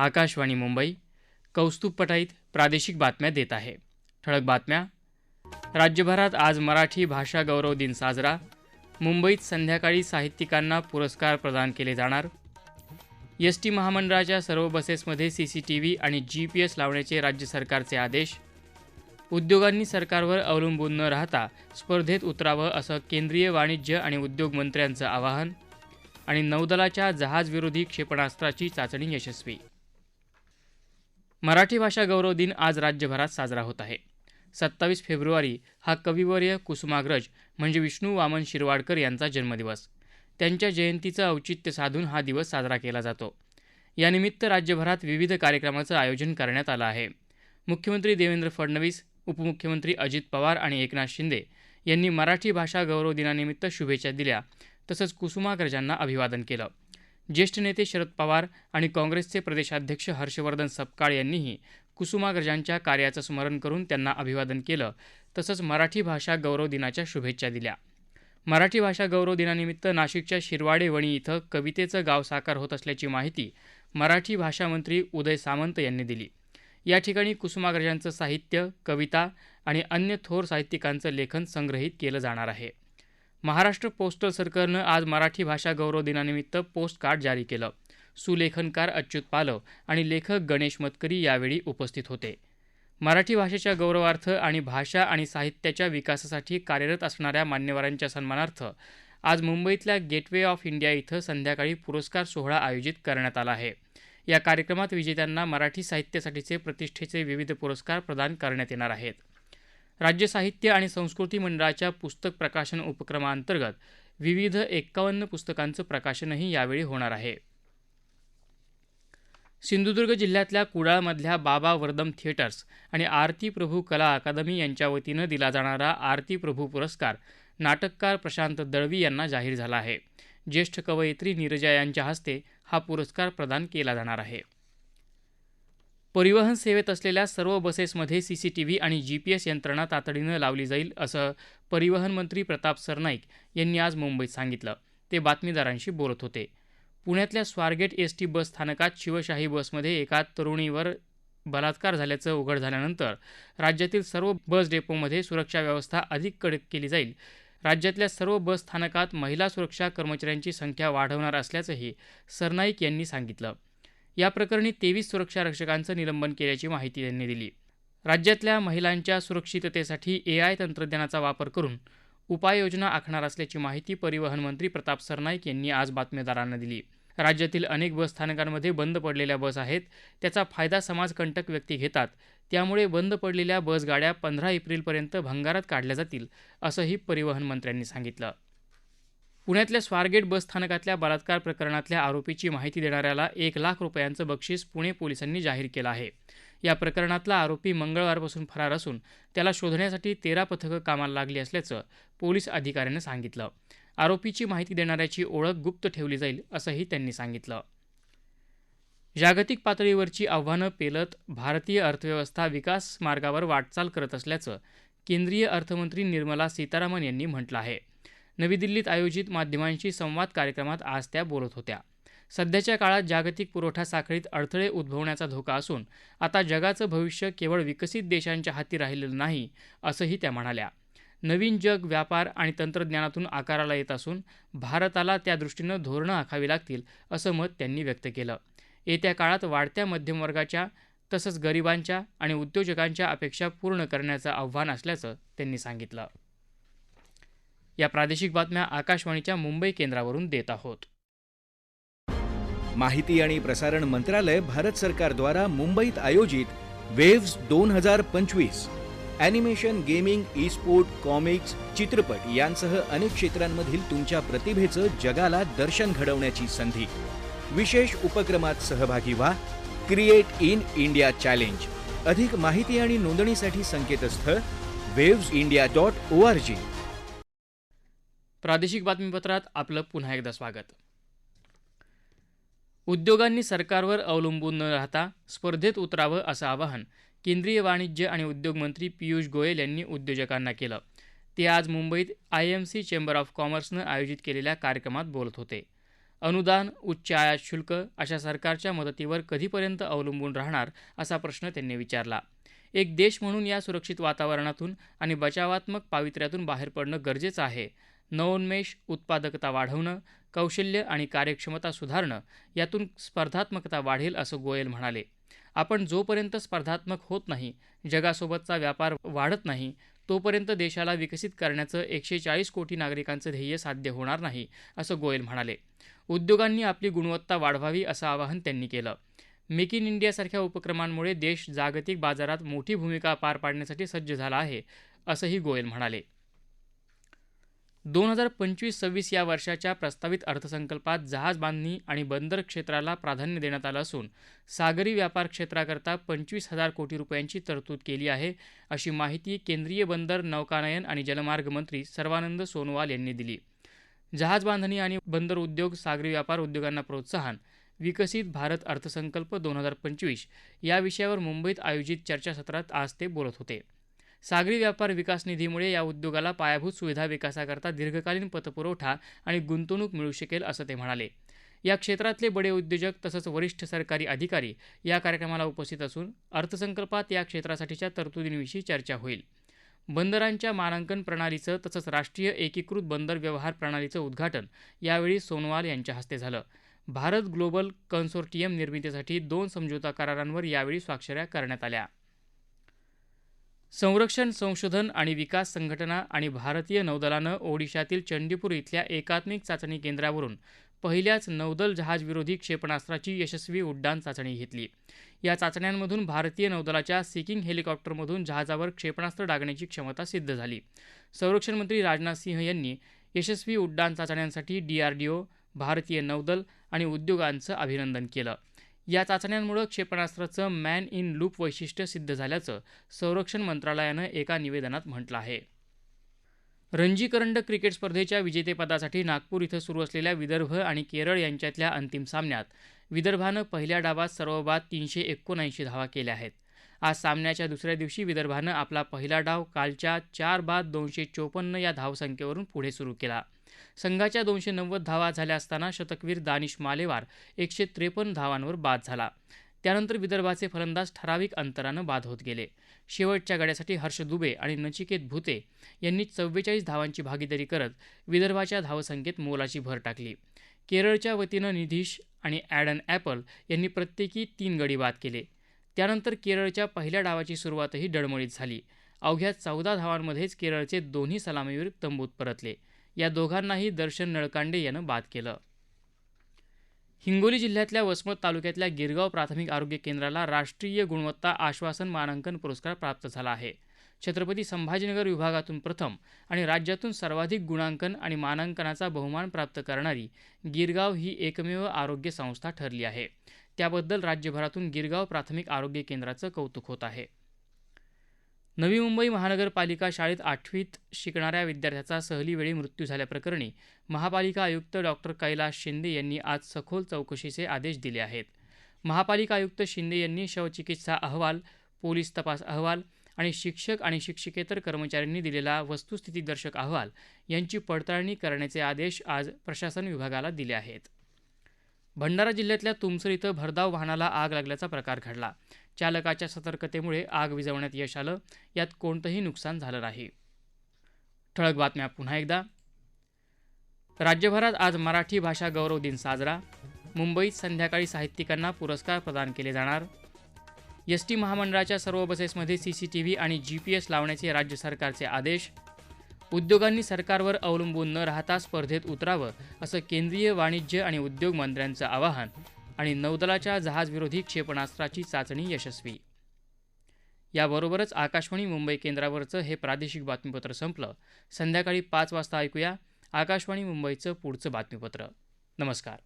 आकाशवाणी मुंबई कौस्तुभ पटाईत प्रादेशिक बातम्या देत आहे. ठळक बातम्या. राज्यभरात आज मराठी भाषा गौरव दिन साजरा. मुंबईत संध्याकाळी साहित्यिकांना पुरस्कार प्रदान केले जाणार. एस टी महामंडळाच्या सर्व बसेसमध्ये सी सी टी व्ही आणि जी पी एस लावण्याचे राज्य सरकारचे आदेश. उद्योगांनी सरकारवर अवलंबून न राहता स्पर्धेत उतरावं असं केंद्रीय वाणिज्य आणि उद्योग मंत्र्यांचं आवाहन. आणि नौदलाच्या जहाजविरोधी क्षेपणास्त्राची चाचणी यशस्वी. मराठी भाषा गौरव दिन आज राज्यभरात साजरा होत आहे. सत्तावीस फेब्रुवारी हा कविवर्य कुसुमाग्रज म्हणजे विष्णू वामन शिरवाडकर यांचा जन्मदिवस. त्यांच्या जयंतीचं औचित्य साधून हा दिवस साजरा केला जातो. यानिमित्त राज्यभरात विविध कार्यक्रमाचं आयोजन करण्यात आलं आहे. मुख्यमंत्री देवेंद्र फडणवीस उपमुख्यमंत्री अजित पवार आणि एकनाथ शिंदे यांनी मराठी भाषा गौरव दिनानिमित्त शुभेच्छा दिल्या तसंच कुसुमाग्रजांना अभिवादन केलं. ज्येष्ठ नेते शरद पवार आणि काँग्रेसचे प्रदेशाध्यक्ष हर्षवर्धन सपकाळ यांनीही कुसुमाग्रजांच्या कार्याचं स्मरण करून त्यांना अभिवादन केलं. तसंच मराठी भाषा गौरव दिनाच्या शुभेच्छा दिल्या. मराठी भाषा गौरव दिनानिमित्त नाशिकच्या शिरवाडे वणी इथं कवितेचं गाव साकार होत असल्याची माहिती मराठी भाषा मंत्री उदय सामंत यांनी दिली. या ठिकाणी कुसुमाग्रजांचं साहित्य कविता आणि अन्य थोर साहित्यिकांचं लेखन संग्रहित केलं जाणार आहे. महाराष्ट्र पोस्टल सरकारनं आज मराठी भाषा गौरव दिनानिमित्त पोस्ट कार्ड जारी केलं. सुलेखनकार अच्युत पालव आणि लेखक गणेश मतकरी यावेळी उपस्थित होते. मराठी भाषेच्या गौरवार्थ आणि भाषा आणि साहित्याच्या विकासासाठी कार्यरत असणाऱ्या मान्यवरांच्या सन्मानार्थ आज मुंबईतल्या गेटवे ऑफ इंडिया इथं संध्याकाळी पुरस्कार सोहळा आयोजित करण्यात आला आहे. या कार्यक्रमात विजेत्यांना मराठी साहित्यासाठीचे प्रतिष्ठेचे विविध पुरस्कार प्रदान करण्यात येणार आहेत. राज्य साहित्य आणि संस्कृती मंडळाच्या पुस्तक प्रकाशन उपक्रमाअंतर्गत विविध एक्कावन्न पुस्तकांचं प्रकाशनही यावेळी होणार आहे. सिंधुदुर्ग जिल्ह्यातल्या कुडाळमधल्या बाबा वर्दम थिएटर्स आणि आरती प्रभू कला अकादमी यांच्या वतीनं दिला जाणारा आरती प्रभू पुरस्कार नाटककार प्रशांत दळवी यांना जाहीर झाला आहे. ज्येष्ठ कवयित्री नीरजा यांच्या हस्ते हा पुरस्कार प्रदान केला जाणार आहे. परिवहन सेवेत असलेल्या सर्व बसेसमध्ये सीसीटीव्ही आणि जीपीएस यंत्रणा तातडीनं लावली जाईल असं परिवहन मंत्री प्रताप सरनाईक यांनी आज मुंबईत सांगितलं. ते बातमीदारांशी बोलत होते. पुण्यातल्या स्वारगेट एस टी बस स्थानकात शिवशाही बसमध्ये एका तरुणीवर बलात्कार झाल्याचं उघड झाल्यानंतर राज्यातील सर्व बस डेपोमध्ये सुरक्षा व्यवस्था अधिक कडक केली जाईल. राज्यातल्या सर्व बस स्थानकात महिला सुरक्षा कर्मचाऱ्यांची संख्या वाढवणार असल्याचंही सरनाईक यांनी सांगितलं. या प्रकरणी तेवीस सुरक्षा रक्षकांचं निलंबन केल्याची माहिती त्यांनी दिली. राज्यातल्या महिलांच्या सुरक्षिततेसाठी ए आय तंत्रज्ञानाचा वापर करून उपाययोजना आखणार असल्याची माहिती परिवहन मंत्री प्रताप सरनाईक यांनी आज बातमीदारांना दिली. राज्यातील अनेक बस स्थानकांमध्ये बंद पडलेल्या बस आहेत त्याचा फायदा समाजकंटक व्यक्ती घेतात त्यामुळे बंद पडलेल्या बसगाड्या पंधरा एप्रिलपर्यंत भंगारात काढल्या जातील असंही परिवहन मंत्र्यांनी सांगितलं. पुण्यातल्या स्वारगेट बस स्थानकातल्या बलात्कार प्रकरणातल्या आरोपीची माहिती देणाऱ्याला एक लाख रुपयांचं बक्षीस पुणे पोलिसांनी जाहीर केलं आहे. या प्रकरणातला आरोपी मंगळवारपासून फरार असून त्याला शोधण्यासाठी तेरा पथकं कामाला लागली असल्याचं पोलीस अधिकाऱ्यानं सांगितलं. आरोपीची माहिती देणाऱ्याची ओळख गुप्त ठेवली जाईल असंही त्यांनी सांगितलं. जागतिक पातळीवरची आव्हानं पेलत भारतीय अर्थव्यवस्था विकास मार्गावर वाटचाल करत असल्याचं केंद्रीय अर्थमंत्री निर्मला सीतारामन यांनी म्हटलं आहे. नवी दिल्लीत आयोजित माध्यमांशी संवाद कार्यक्रमात आज त्या बोलत होत्या. सध्याच्या काळात जागतिक पुरवठा साखळीत अडथळे उद्भवण्याचा धोका असून आता जगाचं भविष्य केवळ विकसित देशांच्या हाती राहिलेलं नाही असंही त्या म्हणाल्या. नवीन जग व्यापार आणि तंत्रज्ञानातून आकाराला येत असून भारताला त्या दृष्टीनं धोरणं आखावी लागतील असं मत त्यांनी व्यक्त केलं. येत्या काळात वाढत्या मध्यमवर्गाच्या तसंच गरिबांच्या आणि उद्योजकांच्या अपेक्षा पूर्ण करण्याचं आव्हान असल्याचं त्यांनी सांगितलं. या प्रादेशिक बातम्या आकाशवाणीच्या मुंबई केंद्रावरून देत आहोत. माहिती आणि प्रसारण मंत्रालय भारत सरकारद्वारा मुंबईत आयोजित वेव्स दोन हजार पंचवीस animation gaming e sport comics चित्रपट यांसह अनेक क्षेत्रांमधील तुमच्या प्रतिभेचं जगाला दर्शन घडवण्याची संधी. विशेष उपक्रमात सहभागी व्हा. Create in India challenge. अधिक माहिती आणि नोंदणीसाठी संकेतस्थळ Waves India dot O R G. प्रादेशिक बातमीपत्रात आपलं पुन्हा एकदा स्वागत. उद्योगांनी सरकारवर अवलंबून न राहता स्पर्धेत उतरावं असं आवाहन केंद्रीय वाणिज्य आणि उद्योग मंत्री पियुष गोयल यांनी उद्योजकांना केलं. ते आज मुंबईत I M C chamber of कॉमर्सनं आयोजित केलेल्या कार्यक्रमात बोलत होते. अनुदान उच्च आयात शुल्क अशा सरकारच्या मदतीवर कधीपर्यंत अवलंबून राहणार असा प्रश्न त्यांनी विचारला. एक देश म्हणून या सुरक्षित वातावरणातून आणि बचावात्मक पावित्र्यातून बाहेर पडणं गरजेचं आहे नवोन्मेष उत्पादकता वाढवणं कौशल्य आणि कार्यक्षमता सुधारणं यातून स्पर्धात्मकता वाढेल असं गोयल म्हणाले. आपण जोपर्यंत स्पर्धात्मक होत नाही जगासोबतचा व्यापार वाढत नाही तोपर्यंत देशाला विकसित करण्याचं एकशे चाळीस कोटी नागरिकांचं ध्येय साध्य होणार नाही असं गोयल म्हणाले. उद्योगांनी आपली गुणवत्ता वाढवावी असं आवाहन त्यांनी केलं. मेक इन इंडियासारख्या उपक्रमांमुळे देश जागतिक बाजारात मोठी भूमिका पार पाडण्यासाठी सज्ज झाला आहे असंही गोयल म्हणाले. दोन हजार पंचवीस सव्वीस या वर्षाच्या प्रस्तावित अर्थसंकल्पात जहाज बांधणी आणि बंदर क्षेत्राला प्राधान्य देण्यात आलं असून सागरी व्यापार क्षेत्राकरता पंचवीस हजार कोटी रुपयांची तरतूद केली आहे अशी माहिती केंद्रीय बंदर नौकानयन आणि जलमार्ग मंत्री सर्वानंद सोनोवाल यांनी दिली. जहाज बांधणी आणि बंदर उद्योग सागरी व्यापार उद्योगांना प्रोत्साहन विकसित भारत अर्थसंकल्प दोन हजार पंचवीस या विषयावर मुंबईत आयोजित चर्चासत्रात आज ते बोलत होते. सागरी व्यापार विकास निधीमुळे या उद्योगाला पायाभूत सुविधा विकासाकरता दीर्घकालीन पतपुरवठा आणि गुंतवणूक मिळू शकेल असं ते म्हणाले. या क्षेत्रातले बडे उद्योजक तसंच वरिष्ठ सरकारी अधिकारी या कार्यक्रमाला उपस्थित असून अर्थसंकल्पात या क्षेत्रासाठीच्या तरतुदींविषयी चर्चा होईल. बंदरांच्या मानांकन प्रणालीचं तसंच राष्ट्रीय एकीकृत बंदर व्यवहार प्रणालीचं उद्घाटन यावेळी सोनवाल यांच्या हस्ते झालं. भारत ग्लोबल कन्सोर्टियम निर्मितीसाठी दोन समझोता करारांवर यावेळी स्वाक्षऱ्या करण्यात आल्या. संरक्षण संशोधन आणि विकास संघटना आणि भारतीय नौदलानं ओडिशातील चंडीपूर इथल्या एकात्मिक चाचणी केंद्रावरून पहिल्याच नौदल जहाजविरोधी क्षेपणास्त्राची यशस्वी उड्डाण चाचणी घेतली. या चाचण्यांमधून भारतीय नौदलाच्या सिकिंग हेलिकॉप्टरमधून जहाजावर क्षेपणास्त्र डागण्याची क्षमता सिद्ध झाली. संरक्षण मंत्री राजनाथ सिंह यांनी यशस्वी उड्डाण चाचण्यांसाठी डीआरडीओ भारतीय नौदल आणि उद्योगांचं अभिनंदन केलं. या चाचण्यांमुळे क्षेपणास्त्राचं मॅन इन लूप वैशिष्ट्य सिद्ध झाल्याचं संरक्षण मंत्रालयानं एका निवेदनात म्हटलं आहे. रणजी करंडक क्रिकेट स्पर्धेच्या विजेतेपदासाठी नागपूर इथं सुरू असलेल्या विदर्भ आणि केरळ यांच्यातल्या अंतिम सामन्यात विदर्भानं पहिल्या डावात सर्व बाद तीनशे एकोणऐंशी धावा केल्या आहेत. आज सामन्याच्या दुसऱ्या दिवशी विदर्भानं आपला पहिला डाव कालच्या चार बाद दोनशे चोपन्न या धावसंख्येवरून पुढे सुरू केला. संघाच्या दोनशे नव्वद धावा झाल्या असताना शतकवीर दानिश मालेवार एकशे त्रेपन्न धावांवर बाद झाला. त्यानंतर विदर्भाचे फलंदाज ठराविक अंतरानं बाद होत गेले. शेवटच्या गड्यासाठी हर्ष दुबे आणि नचिकेत भुते यांनी चव्वेचाळीस धावांची भागीदारी करत विदर्भाच्या धावसंख्येत मोलाची भर टाकली. केरळच्या वतीनं निधीश आणि ॲडन ॲपल यांनी प्रत्येकी तीन गडी बाद केले. त्यानंतर केरळच्या पहिल्या डावाची सुरुवातही डळमळीत झाली. अवघ्या चौदा धावांमध्येच केरळचे दोन्ही सलामीवीर तंबूत परतले. या दोघांनाही दर्शन नळकांडे यानं बाद केलं. हिंगोली जिल्ह्यातल्या वसमत तालुक्यातल्या गिरगाव प्राथमिक आरोग्य केंद्राला राष्ट्रीय गुणवत्ता आश्वासन मानांकन पुरस्कार प्राप्त झाला आहे. छत्रपती संभाजीनगर विभागातून प्रथम आणि राज्यातून सर्वाधिक गुणांकन आणि मानांकनाचा बहुमान प्राप्त करणारी गिरगाव ही एकमेव आरोग्य संस्था ठरली आहे. त्याबद्दल राज्यभरातून गिरगाव प्राथमिक आरोग्य केंद्राचं कौतुक होत आहे. नवी मुंबई महानगरपालिका शाळेत आठवीत शिकणाऱ्या विद्यार्थ्याचा सहलीवेळी मृत्यू झाल्याप्रकरणी महापालिका आयुक्त डॉक्टर कैलास शिंदे यांनी आज सखोल चौकशीचे आदेश दिले आहेत. महापालिका आयुक्त शिंदे यांनी शवचिकित्सा अहवाल पोलीस तपास अहवाल आणि शिक्षक आणि शिक्षकेतर कर्मचाऱ्यांनी दिलेला वस्तुस्थितीदर्शक अहवाल यांची पडताळणी करण्याचे आदेश आज प्रशासन विभागाला दिले आहेत. भंडारा जिल्ह्यातल्या तुमसर इथं भरधाव वाहनाला आग लागल्याचा प्रकार घडला. चालकाच्या सतर्कतेमुळे आग विझवण्यात यश आलं. यात कोणतंही नुकसान झालं नाही. ठळक बातम्या पुन्हा एकदा. राज्यभरात आज मराठी भाषा गौरव दिन साजरा. मुंबईत संध्याकाळी साहित्यिकांना पुरस्कार प्रदान केले जाणार. एस टी महामंडळाच्या सर्व बसेसमध्ये सी सी टी व्ही आणि जी पी एस लावण्याचे राज्य सरकारचे आदेश. उद्योगांनी सरकारवर अवलंबून न राहता स्पर्धेत उतरावं असं केंद्रीय वाणिज्य आणि उद्योग मंत्र्यांचं आवाहन. आणि नौदलाच्या जहाजविरोधी क्षेपणास्त्राची चाचणी यशस्वी. याबरोबरच आकाशवाणी मुंबई केंद्रावरचं हे प्रादेशिक बातमीपत्र संपलं. संध्याकाळी पाच वाजता ऐकूया आकाशवाणी मुंबईचं पुढचं बातमीपत्र. नमस्कार.